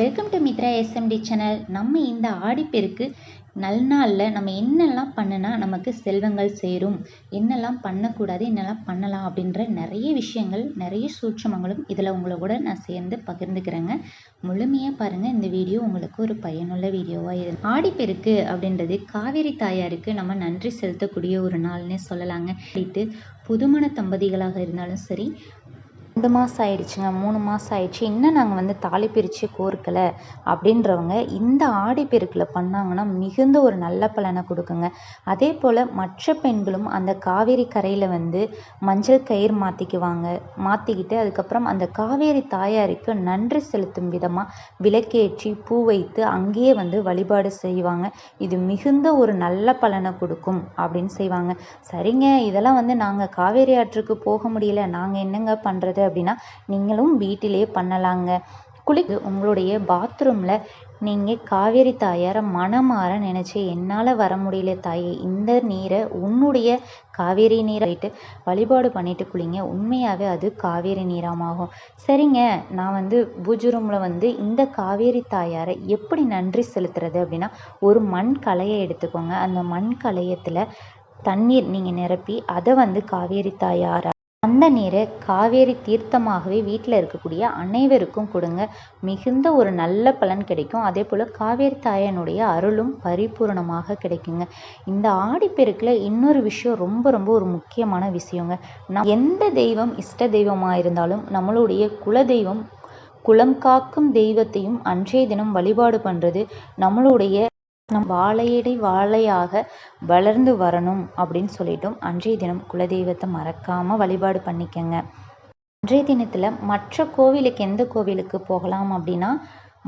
Welcome to Mithra SMT channel நம்ம இந்த ஆடிப்பெருக்கு நல்நாளில் நம்ம என்னெல்லாம் பண்ணுனா நமக்கு செல்வங்கள் சேரும். என்னெல்லாம் பண்ணக்கூடாது என்னெல்லாம் பண்ணலாம் அப்படின்ற நிறைய விஷயங்கள் நிறைய சூட்சமங்களும் இதில் உங்களை கூட நான் சேர்ந்து பகிர்ந்துக்கிறேங்க. முழுமையாக பாருங்கள் இந்த வீடியோ உங்களுக்கு ஒரு பயனுள்ள வீடியோவாக இருக்கு ஆடிப்பெருக்கு அப்படின்றது காவேரி தாயாருக்கு நம்ம நன்றி செலுத்தக்கூடிய ஒரு நாள்னே சொல்லலாங்க. புதுமண தம்பதிகளாக இருந்தாலும் சரி ரெண்டு மாதம் ஆயிடுச்சுங்க மூணு மாதம் ஆயிடுச்சு. இன்னும் நாங்கள் வந்து தாலி பிரித்து கோர்க்கலை அப்படின்றவங்க இந்த ஆடிப்பெருக்கில் பண்ணாங்கன்னா மிகுந்த ஒரு நல்ல பலனை கொடுக்குங்க. அதே போல் மற்ற பெண்களும் அந்த காவேரி கரையில் வந்து மஞ்சள் கயிறு மாற்றிக்குவாங்க மாற்றிக்கிட்டு அதுக்கப்புறம் அந்த காவேரி தாயாருக்கு நன்றி செலுத்தும் விதமாக விளக்கேற்றி பூ வைத்து அங்கேயே வந்து வழிபாடு செய்வாங்க. இது மிகுந்த ஒரு நல்ல பலனை கொடுக்கும் அப்படின்னு செய்வாங்க. சரிங்க இதெல்லாம் வந்து நாங்கள் காவேரி ஆற்றுக்கு போக முடியல. நாங்கள் என்னங்க பண்ணுறது அப்படின்னா நீங்களும் வீட்டிலேயே பண்ணலாங்க. குளிக்க உங்களுடைய பாத்ரூமில் நீங்கள் காவேரி தாயாரை மனமாற நினச்சி என்னால் வர முடியல தாயே. இந்த நீரை உன்னுடைய காவேரி நீரை போயிட்டு வழிபாடு பண்ணிட்டு குளிங்க. உண்மையாகவே அது காவேரி நீராமாகும். சரிங்க நான் வந்து பூஜை ரூமில் வந்து இந்த காவேரி தாயாரை எப்படி நன்றி செலுத்துறது அப்படின்னா ஒரு மண் கலையை எடுத்துக்கோங்க. அந்த மண் கலையத்தில் தண்ணீர் நீங்கள் நிரப்பி அதை வந்து காவேரி தாயாரை அந்த நீரை காவேரி தீர்த்தமாகவே வீட்டில் இருக்கக்கூடிய அனைவருக்கும் கொடுங்க. மிகுந்த ஒரு நல்ல பலன் கிடைக்கும். அதே போல் காவேரி தாயனுடைய அருளும் பரிபூரணமாக கிடைக்குங்க. இந்த ஆடிப்பெருக்கில் இன்னொரு விஷயம் ரொம்ப ரொம்ப ஒரு முக்கியமான விஷயங்க. நம் எந்த தெய்வம் இஷ்ட தெய்வமாக இருந்தாலும் நம்மளுடைய குல தெய்வம் குலம் காக்கும் தெய்வத்தையும் அன்றைய தினம் வழிபாடு பண்ணுறது நம்மளுடைய நம் வாழையடி வாழையாக வளர்ந்து வரணும் அப்படின்னு சொல்லிட்டும் அன்றைய தினம் குலதெய்வத்தை மறக்காமல் வழிபாடு பண்ணிக்கங்க. அன்றைய தினத்தில் மற்ற கோவிலுக்கு எந்த கோவிலுக்கு போகலாம் அப்படின்னா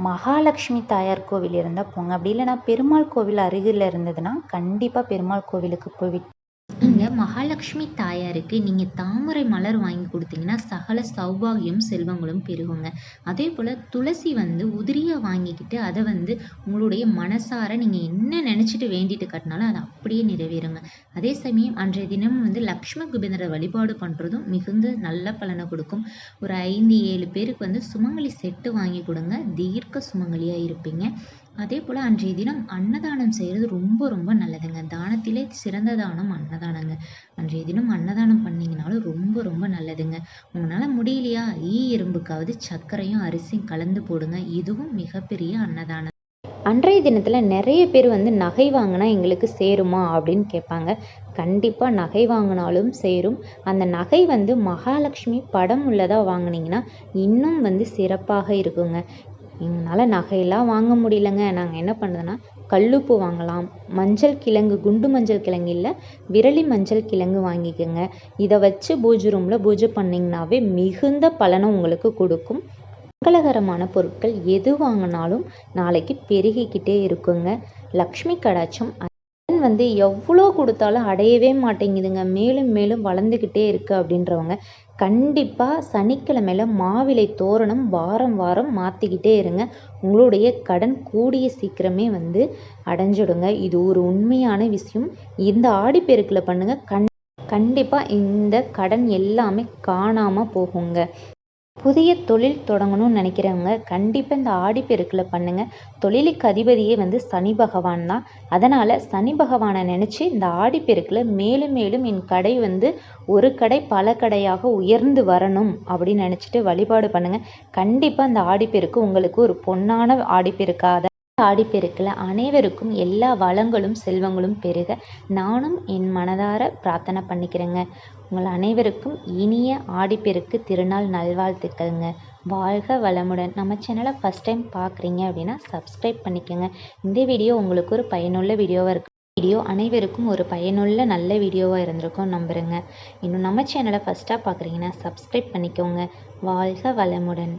மகாலட்சுமி தாயார் கோவில் இருந்தால் போங்க. அப்படி இல்லைன்னா பெருமாள் கோவில் அருகில் இருந்ததுன்னா கண்டிப்பாக பெருமாள் கோவிலுக்கு போய் இங்கே மகாலட்சுமி தாயாருக்கு நீங்கள் தாமரை மலர் வாங்கி கொடுத்தீங்கன்னா சகல சௌபாகியம் செல்வங்களும் பெருகுங்க. அதே போல் துளசி வந்து உதிரியை வாங்கிக்கிட்டு அதை வந்து உங்களுடைய மனசார நீங்கள் என்ன நினச்சிட்டு வேண்டிட்டு கட்டினாலும் அது அப்படியே நிறைவேறுங்க. அதே சமயம் அன்றைய தினம் வந்து லக்ஷ்மி குபேந்திர வழிபாடு பண்ணுறதும் மிகுந்த நல்ல பலனை கொடுக்கும். ஒரு ஐந்து ஏழு பேருக்கு வந்து சுமங்கலி செட்டு வாங்கி கொடுங்க. தீர்க்க சுமங்கலியாக இருப்பீங்க. அதே போல் அன்றைய தினம் அன்னதானம் செய்கிறது ரொம்ப ரொம்ப நல்லதுங்க. தானத்திலே சிறந்த தானம் அன்னதானம். அன்னதானங்க. அன்றைய தினம் அன்னதானம் பண்ணிங்கனாலும் ரொம்ப ரொம்ப நல்லதுங்க. உங்களால் முடியலையா? ஈ எறும்புக்காவது சர்க்கரையும் அரிசியும் கலந்து போடுங்க. இதுவும் மிகப்பெரிய அன்னதானம். அன்றைய தினத்தில் நிறைய பேர் வந்து நகை வாங்கினா எங்களுக்கு சேருமா அப்படின்னு கேட்பாங்க. கண்டிப்பாக நகை வாங்கினாலும் சேரும். அந்த நகை வந்து மகாலட்சுமி படம் உள்ளதாக வாங்கினீங்கன்னா இன்னும் வந்து சிறப்பாக இருக்குங்க. எங்களால் நகையெல்லாம் வாங்க முடியலங்க. நாங்கள் என்ன பண்ணுறதுன்னா கல்லுப்பு வாங்கலாம். மஞ்சள் கிழங்கு குண்டு மஞ்சள் கிழங்கு இல்லை விரலி மஞ்சள் கிழங்கு வாங்கிக்கோங்க. இதை வச்சு பூஜை ரூமில் பூஜை பண்ணிங்கனாவே மிகுந்த பலனை உங்களுக்கு கொடுக்கும். மங்களகரமான பொருட்கள் எது வாங்கினாலும் நாளைக்கு பெருகிக்கிட்டே இருக்குங்க. லக்ஷ்மி கடாட்சம் வந்து எவ்வளோ கொடுத்தாலும் அடையவே மாட்டேங்குதுங்க. மேலும் மேலும் வளர்ந்துக்கிட்டே இருக்குது அப்படின்றவங்க. கண்டிப்பாக சனிக்கிழமையில மாவிலை தோரணம் வாரம் வாரம் மாற்றிக்கிட்டே இருங்க. உங்களுடைய கடன் கூடிய சீக்கிரமே வந்து அடைஞ்சிடுங்க. இது ஒரு உண்மையான விஷயம். இந்த ஆடிப்பெருக்கில் பண்ணுங்கள் கண் கண்டிப்பாக இந்த கடன் எல்லாமே காணாமல் போகுங்க. புதிய தொழில் தொடங்கணும்னு நினைக்கிறவங்க கண்டிப்பாக இந்த ஆடிப்பெருக்கில் பண்ணுங்கள் தொழிலுக்கு அதிபதியே வந்து சனி பகவான் தான். அதனால் சனி பகவானை நினச்சி இந்த ஆடிப்பெருக்கில் மேலும் மேலும் என் கடை வந்து ஒரு கடை பல கடையாக உயர்ந்து வரணும் அப்படின்னு நினச்சிட்டு வழிபாடு பண்ணுங்கள் கண்டிப்பாக இந்த ஆடிப்பெருக்கு உங்களுக்கு ஒரு பொன்னான ஆடிப்பெருக்காக ஆடிப்பெருக்கில் அனைவருக்கும் எல்லா வளங்களும் செல்வங்களும் பெருக நானும் என் மனதார பிரார்த்தனை பண்ணிக்கிறேங்க. உங்கள் அனைவருக்கும் இனிய ஆடிப்பெருக்கு திருநாள் நல்வாழ்த்துக்கள்ங்க. வாழ்க வளமுடன். நம்ம சேனலை ஃபஸ்ட் டைம் பார்க்குறீங்க அப்படின்னா சப்ஸ்கிரைப் பண்ணிக்கோங்க. இந்த வீடியோ உங்களுக்கு ஒரு பயனுள்ள வீடியோவாக இருக்கும் வீடியோ அனைவருக்கும் ஒரு பயனுள்ள நல்ல வீடியோவாக இருந்திருக்கும் நம்புகிறேங்க இன்னும் நம்ம சேனலை ஃபஸ்ட்டாக பார்க்குறீங்கன்னா சப்ஸ்கிரைப் பண்ணிக்கோங்க. வாழ்க வளமுடன்.